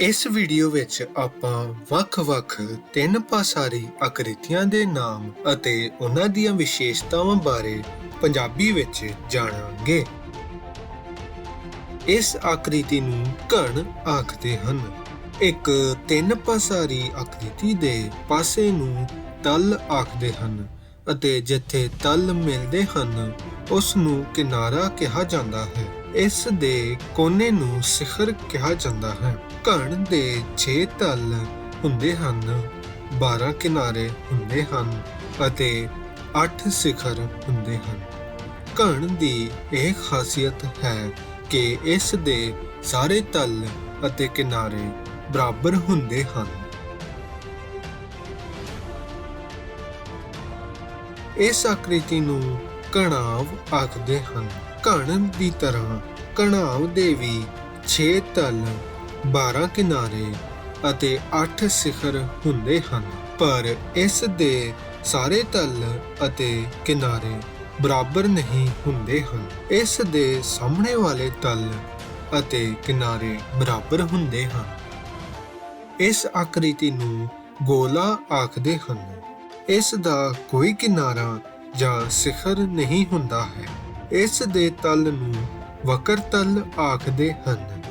ਇਸ ਵੀਡੀਓ ਵਿੱਚ ਆਪਾਂ ਵੱਖ-ਵੱਖ ਤਿੰਨ ਪਾਸਾਰੀ ਆਕ੍ਰਿਤੀਆਂ ਦੇ ਨਾਮ ਅਤੇ ਉਹਨਾਂ ਦੀਆਂ ਵਿਸ਼ੇਸ਼ਤਾਵਾਂ ਬਾਰੇ ਪੰਜਾਬੀ ਵਿੱਚ ਜਾਣਾਂਗੇ। ਇਸ ਆਕ੍ਰਿਤੀ ਨੂੰ ਘਣ ਆਖਦੇ ਹਨ। ਇੱਕ ਤਿੰਨ ਪਾਸਾਰੀ ਆਕ੍ਰਿਤੀ ਦੇ ਪਾਸੇ ਨੂੰ ਤਲ ਆਖਦੇ ਹਨ ਅਤੇ ਜਿੱਥੇ ਤਲ ਮਿਲਦੇ ਹਨ, ਉਸ ਨੂੰ ਕਿਨਾਰਾ ਕਿਹਾ ਜਾਂਦਾ ਹੈ। ਇਸ ਦੇ ਕੋਨੇ ਨੂੰ ਸਿਖਰ ਕਿਹਾ ਜਾਂਦਾ ਹੈ। ਘਣ ਦੇ 6 ਤਲ ਹੁੰਦੇ ਹਨ 12 ਕਿਨਾਰੇ ਹੁੰਦੇ ਹਨ ਅਤੇ 8 ਸਿਖਰ ਹੁੰਦੇ ਹਨ। ਘਣ ਦੀ ਇਹ ਖਾਸੀਅਤ ਹੈ ਕਿ ਇਸ ਦੇ ਸਾਰੇ ਤਲ ਅਤੇ ਕਿਨਾਰੇ ਬਰਾਬਰ ਹੁੰਦੇ ਹਨ। ਇਸ ਆਕ੍ਰਿਤੀ ਨੂੰ ਕਣਾਵ ਆਖਦੇ ਹਨ। ਘਣ ਦੀ ਤਰ੍ਹਾਂ ਕਣਾਵ ਦੇ ਵੀ 6 ਤਲ 12 ਕਿਨਾਰੇ ਅਤੇ 8 ਸਿਖਰ ਹੁੰਦੇ ਹਨ। ਪਰ ਇਸ ਦੇ ਸਾਰੇ ਤਲ ਅਤੇ ਕਿਨਾਰੇ ਬਰਾਬਰ ਨਹੀਂ ਹੁੰਦੇ ਹਨ। ਇਸ ਦੇ ਸਾਹਮਣੇ ਵਾਲੇ ਤਲ ਅਤੇ ਕਿਨਾਰੇ ਬਰਾਬਰ ਹੁੰਦੇ ਹਨ। ਇਸ ਆਕ੍ਰਿਤੀ ਨੂੰ ਗੋਲਾ ਆਖਦੇ ਹਨ। ਇਸ ਦਾ ਕੋਈ ਕਿਨਾਰਾ ਜਾਂ ਸਿਖਰ ਨਹੀਂ ਹੁੰਦਾ ਹੈ। ਇਸ ਦੇ ਤਲ ਨੂੰ ਵਕਰ ਤਲ ਆਖਦੇ ਹਨ,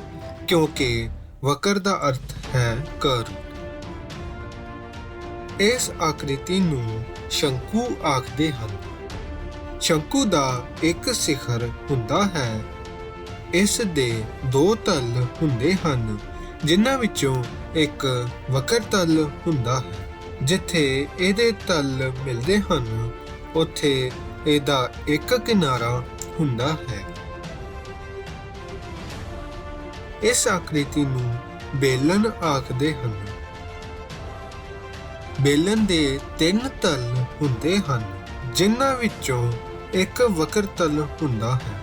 ਕਿਉਂਕਿ ਵਕਰ ਦਾ ਅਰਥ ਹੈ ਕਰ ਇਸ ਆਕ੍ਰਿਤੀ ਨੂੰ ਸ਼ੰਕੂ ਆਖਦੇ ਹਨ। ਸ਼ੰਕੂ ਦਾ ਇੱਕ ਸਿਖਰ ਹੁੰਦਾ ਹੈ। ਇਸ ਦੇ ਦੋ ਤਲ ਹੁੰਦੇ ਹਨ, ਜਿਨ੍ਹਾਂ ਵਿੱਚੋਂ ਇੱਕ ਵਕਰ ਤਲ ਹੁੰਦਾ ਹੈ। ਜਿੱਥੇ ਇਹਦੇ ਤਲ ਮਿਲਦੇ ਹਨ, ਉੱਥੇ ਇਹਦਾ ਇੱਕ ਕਿਨਾਰਾ ਹੁੰਦਾ ਹੈ। ਇਸ ਆਕ੍ਰਿਤੀ ਨੂੰ ਬੇਲਨ ਆਖਦੇ ਹਨ। ਬੇਲਨ ਦੇ ਤਿੰਨ ਤਲ ਹੁੰਦੇ ਹਨ, ਜਿਨ੍ਹਾਂ ਵਿੱਚੋਂ ਇੱਕ ਵਕਰ ਤਲ ਹੁੰਦਾ ਹੈ।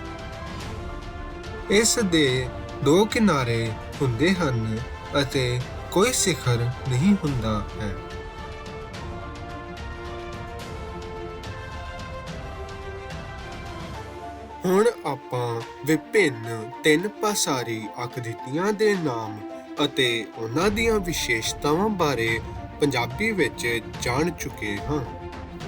ਇਸ ਦੇ ਦੋ ਕਿਨਾਰੇ ਹੁੰਦੇ ਹਨ ਅਤੇ ਕੋਈ ਸਿਖਰ ਨਹੀਂ ਹੁੰਦਾ ਹੈ। ਹੁਣ ਆਪਾਂ ਵਿਭਿੰਨ ਤਿੰਨ ਪਾਸਾਰੀ ਅਕ੍ਰਿਤੀਆਂ ਦੇ ਨਾਮ ਅਤੇ ਉਹਨਾਂ ਦੀਆਂ ਵਿਸ਼ੇਸ਼ਤਾਵਾਂ ਬਾਰੇ ਪੰਜਾਬੀ ਵਿੱਚ ਜਾਣ ਚੁੱਕੇ ਹਾਂ।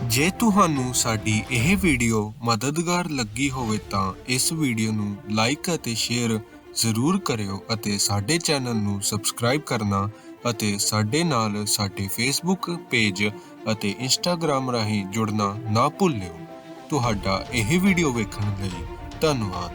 ਜੇ ਤੁਹਾਨੂੰ ਸਾਡੀ ਇਹ ਵੀਡੀਓ ਮਦਦਗਾਰ ਲੱਗੀ ਹੋਵੇ ਤਾਂ ਇਸ ਵੀਡੀਓ ਨੂੰ ਲਾਈਕ ਅਤੇ ਸ਼ੇਅਰ ਜ਼ਰੂਰ ਕਰਿਓ ਅਤੇ ਸਾਡੇ ਚੈਨਲ ਨੂੰ ਸਬਸਕ੍ਰਾਈਬ ਕਰਨਾ ਅਤੇ ਸਾਡੇ ਨਾਲ ਸਾਡੇ ਫੇਸਬੁੱਕ ਪੇਜ ਅਤੇ ਇੰਸਟਾਗ੍ਰam ਰਾਹੀਂ ਜੁੜਨਾ ਨਾ ਭੁੱਲਿਓ। ਤੁਹਾਡਾ ਇਹ ਵੀਡੀਓ ਵੇਖਣ ਲਈ ਧੰਨਵਾਦ।